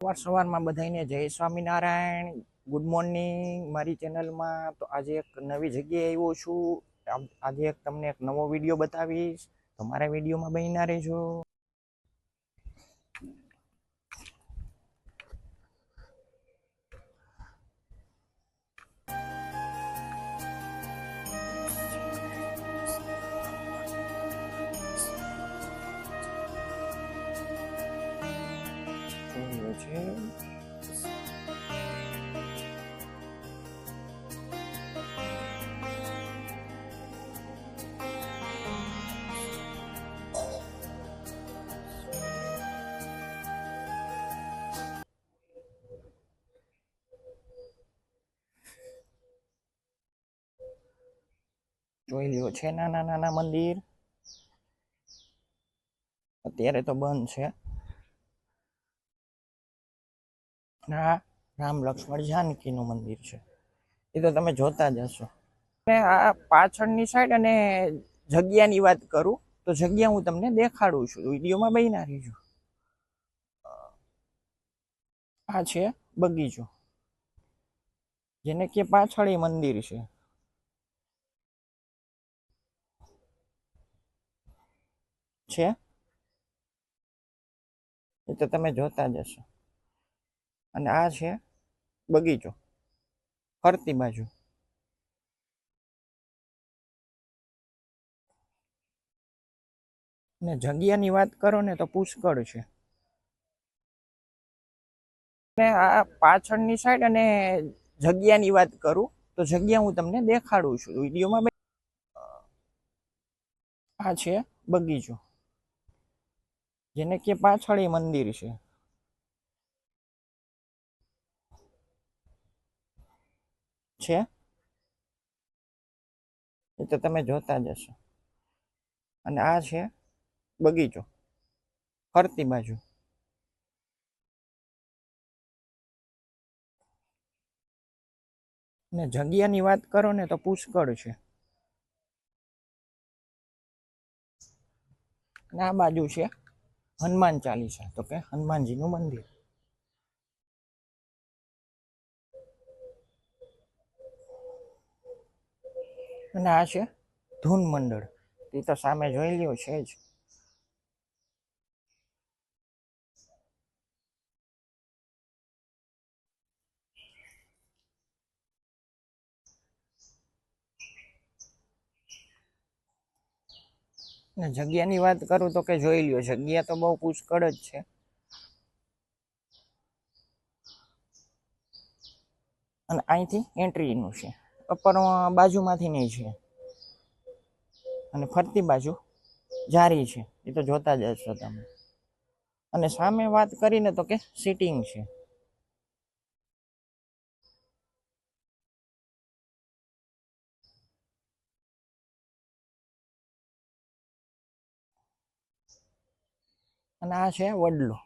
સવાર સવારમાં બધાને જય સ્વામિનારાયણ ગુડ મોર્નિંગ મારી ચેનલમાં તો આજે એક નવી જગ્યાએ આવ્યો છું. આજે એક તમને એક નવો વીડિયો બતાવીશ. તો મારા વિડીયોમાં બન્યા રહેજો. જોયું છે જોઈ લ્યો છે નાના નાના મંદિર અત્યારે તો બંધ છે અને આ રામ લક્ષ્મણ જાનકીનું મંદિર છે. એ તો તમે જોતા જ હશો. અને આ પાછળની સાઈડ અને જગ્યાની વાત કરું, તો જગ્યા હું તમને દેખાડું છું. વિડીયોમાં બન્યા રહીજો. આ છે બગીચો, જેને કે પાછળ એ મંદિર છે. છે? એ તો તમે જોતા જ હશો. અને આ છે બગીચો. ફરતી બાજુ. ને જગ્યાની વાત કરો ને તો પુષ્કળ છે. ને આ પાછળની સાઈડ અને જગ્યાની વાત કરું તો જગ્યા હું તમને દેખાડું છું. વિડીયોમાં આ છે બગીચો. જેને કે પાછળ એ મંદિર છે. છે? એ તો તમે જોતા જ હશો. અને આ છે બગીચો, ફરતી બાજુ. ને જગ્યાની વાત કરો ને તો પુષ્કળ છે. અને આ બાજુ છે હનુમાન ચાલીસા, તો કે હનુમાનજીનું મંદિર. અને આ છે ધૂન મંડળ. એ તો સામે જોઈ લ્યો, છે જ. જગ્યાની વાત કરું તો કે જોઈ લ્યો, જગ્યા તો બહુ પુષ્કળ જ છે. અને અહીંથી એન્ટ્રીનું છે. અપર બાજુમાંથી નહીં છે. અને ફરતી બાજુ જારી છે. એ તો જોતા જ હશો તમે. અને સામે વાત કરીને તો કે સિટિંગ છે. અને આ છે વડલો.